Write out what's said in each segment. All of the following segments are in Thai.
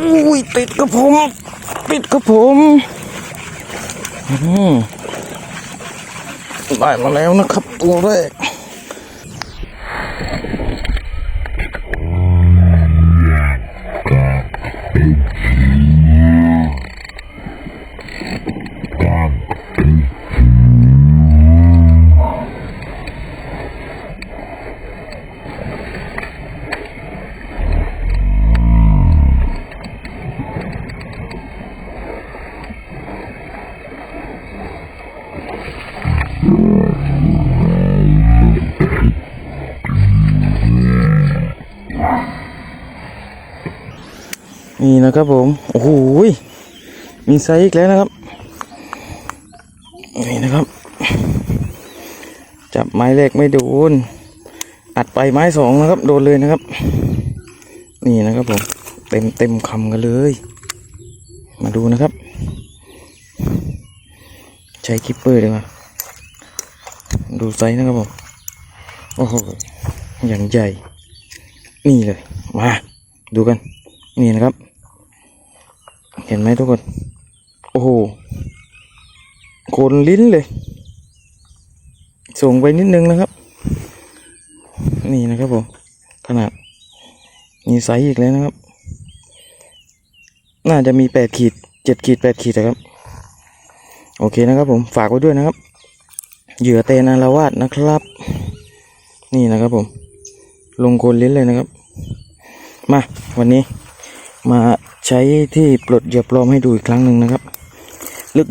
อุ้ยติดกับผม ติดกับผมอืมได้มาแล้วนะครับตัวแรก นี่นะครับผม โอ้โหยมีไซส์อีกแล้วนะครับ นี่นะครับ จับไม้แรกไม่โดน อัดไปไม้สองนะครับ โดนเลยนะครับ นี่นะครับผม เต็มเต็มคำกันเลย มาดูนะครับ ใช้คิปเปอร์ดีกว่าดูไซส์นะครับผม โอ้โห อย่างใหญ่ นี่เลย มา ดูกัน นี่นะครับ เห็นไหมทุกคน โอ้โหโคนลิ้นเลยส่งไปนิดนึงนะครับ นี่นะครับผม ขนาด มีไซส์อีกแล้วนะครับ น่าจะมีแปดขีดเจ็ดขีดแปดขีดนะครับ โอเคนะครับผม ฝากไว้ด้วยนะครับ เหยื่อเตนอารวาสนะครับ นี่นะครับผม ลงโคนลิ้นเลยนะครับ มาวันนี้มาใช้ที่ปลดเหยียบปลอมให้ดูอีกครั้งหนึ่งนะครับ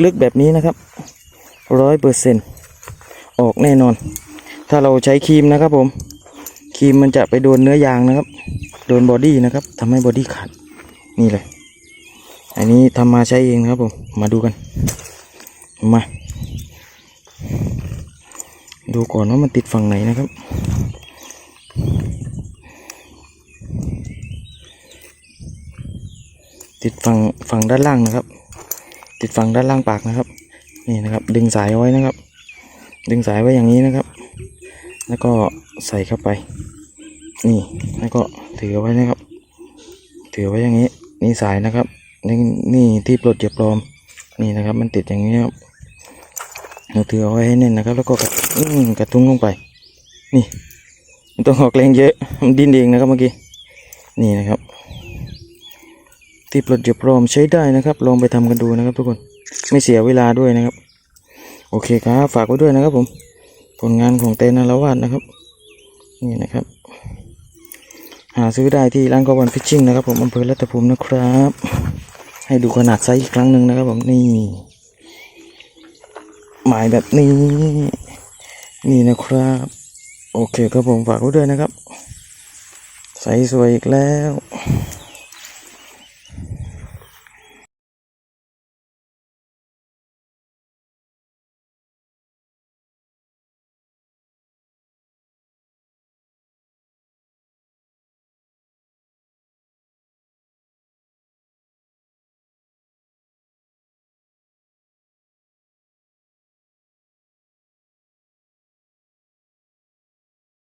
ลึกๆแบบนี้นะครับร้อยเปอร์เซ็นออกแน่นอน ถ้าเราใช้ครีมนะครับผมครีมมันจะไปโดนเนื้อยางนะครับ โดนบอดี้นะครับทำให้บอดี้ขาดนี่เลย อันนี้ทำมาใช้เองนะครับผมมาดูกันมาดูก่อนว่ามันติดฝั่งไหนนะครับ ติดฝั่งฝั่งด้านล่างนะครับ ติดฝั่งด้านล่างปากนะครับ นี่นะครับ ดึงสายเอาไว้นะครับ ดึงสายไว้อย่างนี้นะครับ แล้วก็ใส่เข้าไป นี่แล้วก็ถือไว้นะครับ ถือไว้อย่างนี้ นี่สายนะครับนี่นี่ที่ปลดเจ็บปลอม นี่นะครับ มันติดอย่างนี้ครับเราถือเอาไว้ให้แน่นนะครับ แล้วก็กระอืกระทุ้งลงไป นี่มันต้องออกแรงเยอะมันดิ้นเองนะครับเมื่อกี้นี่นะครับ ที่ปลดเจ็บปลอมใช้ได้นะครับ ลองไปทำกันดูนะครับ ทุกคนไม่เสียเวลาด้วยนะครับ โอเคครับฝากไว้ด้วยนะครับ ผม ผลงานของเตนนารวาดนะครับ นี่นะครับ หาซื้อได้ที่ร้านกวันฟิชชิ่งนะครับ ผมอำเภอรัตภูมินะครับ ให้ดูขนาดไซส์อีกครั้งหนึ่งนะครับ ผมนี่หมายแบบนี้ นี่นะครับ โอเคครับผมฝากไว้ด้วยนะครับ ใสสวยอีกแล้ว